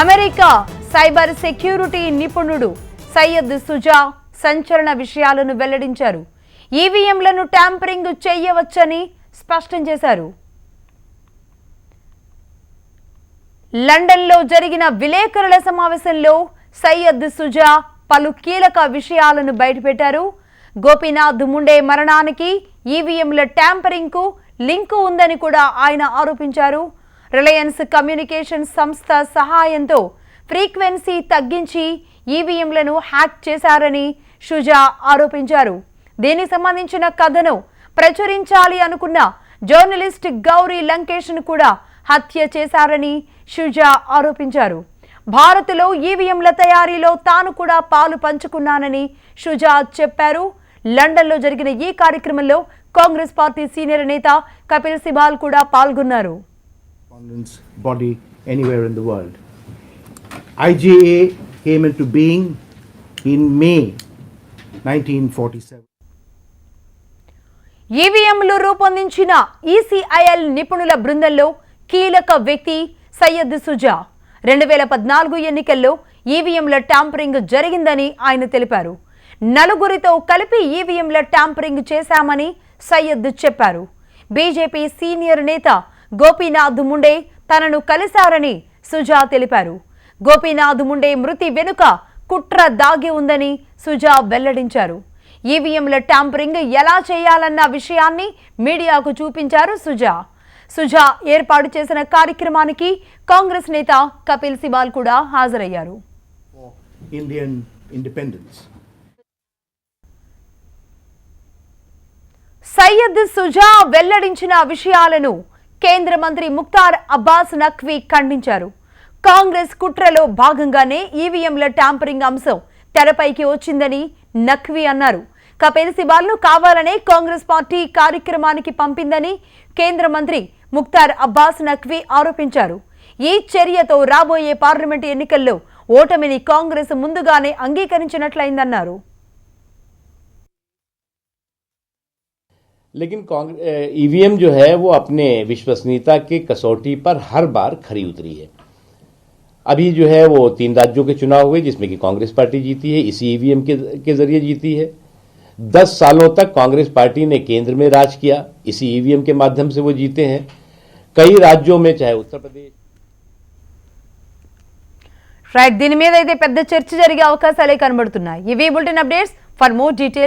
America cyber security నిపుణుడు సయ్యద్ సుజా సంచలన విషయాలను వెల్లడించారు. ఈవీఎంలను ట్యాంపరింగ్ చేయవచ్చని స్పష్టం చేశారు. లండన్లో జరిగిన విలేకరుల సమావేశంలో సయ్యద్ సుజా పలు కీలక విషయాలను బయటపెట్టారు. గోపీనాథ్ ముండే మరణానికి ఈవీఎంల ట్యాంపరింగ్కు లింకు ఉందని కూడా ఆయన ఆరోపించారు. రిలయన్స్ కమ్యూనికేషన్ సంస్థ సహాయంతో ఫ్రీక్వెన్సీ తగ్గించి ఈవీఎంలను హ్యాక్ చేశారని షుజా ఆరోపించారు. దీనికి సంబంధించిన కథను ప్రచురించాలి అనుకున్న జర్నలిస్ట్ గౌరీ లంకేష్ను కూడా హత్య చేశారని షుజా ఆరోపించారు. భారత్లో ఈవీఎంల తయారీలో తాను కూడా పాలు పంచుకున్నానని షుజా చెప్పారు. లండన్లో జరిగిన ఈ కార్యక్రమంలో కాంగ్రెస్ పార్టీ సీనియర్ నేత కపిల్ సిబాల్ కూడా పాల్గొన్నారు. Correspondence body anywhere in the world. IJA came into being in May 1947. ఈవీఎంలు రూపొందించిన ఈసీఐఎల్ నిపుణుల బృందంలో కీలక వ్యక్తి సయ్యద్ సుజా రెండు వేల పద్నాలుగు ఎన్నికల్లో ఈవీఎంల ట్యాంపరింగ్ జరిగిందని ఆయన తెలిపారు నలుగురితో కలిపి ఈవీఎంల ట్యాంపరింగ్ చేశామని సయ్యద్ చెప్పారు బీజేపీ సీనియర్ నేత గోపీనాథ్ ముండే తనను కలిశారని సుజా తెలిపారు. గోపీనాథ్ ముండే మృతి వెనుక కుట్ర దాగి ఉందని సుజా వెల్లడించారు. ఈవీఎంల ట్యాంపరింగ్ ఎలా చేయాలన్న విషయాన్ని మీడియాకు చూపించారు సుజా. సుజా ఏర్పాటు చేసిన కార్యక్రమానికి కాంగ్రెస్ నేత కపిల్ సిబాల్ కూడా హాజరయ్యారు. సయ్యద్ సుజా వెల్లడించిన విషయాలను కేంద్ర మంత్రి ముక్తార్ అబ్బాస్ నఖ్వీ ఖండించారు. కాంగ్రెస్ కుట్రలో భాగంగానే ఈవీఎంల ట్యాంపరింగ్ అంశం తెరపైకి వచ్చిందని నఖ్వీ అన్నారు. కపిల్ సిబాల్ను కావాలనే కాంగ్రెస్ పార్టీ కార్యక్రమానికి పంపిందని కేంద్ర మంత్రి ముక్తార్ అబ్బాస్ నఖ్వీ ఆరోపించారు. ఈ చర్యతో రాబోయే పార్లమెంటు ఎన్నికల్లో ఓటమిని కాంగ్రెస్ ముందుగానే అంగీకరించినట్లయిందన్నారు. लेकिन कांग्रेस ईवीएम जो है वो अपने विश्वसनीयता के कसौटी पर हर बार खरी उतरी है अभी जो है वो तीन राज्यों के चुनाव हुए जिसमें कि कांग्रेस पार्टी जीती है इसी ईवीएम के, के जरिए जीती है दस सालों तक कांग्रेस पार्टी ने केंद्र में राज किया इसी ईवीएम के माध्यम से वो जीते हैं कई राज्यों में चाहे उत्तर प्रदेश రైట్ దీని మీద అయితే పెద్ద చర్చ జరిగే అవకాశాలే కనబడుతున్నాయి ఇవి bulletin updates for more details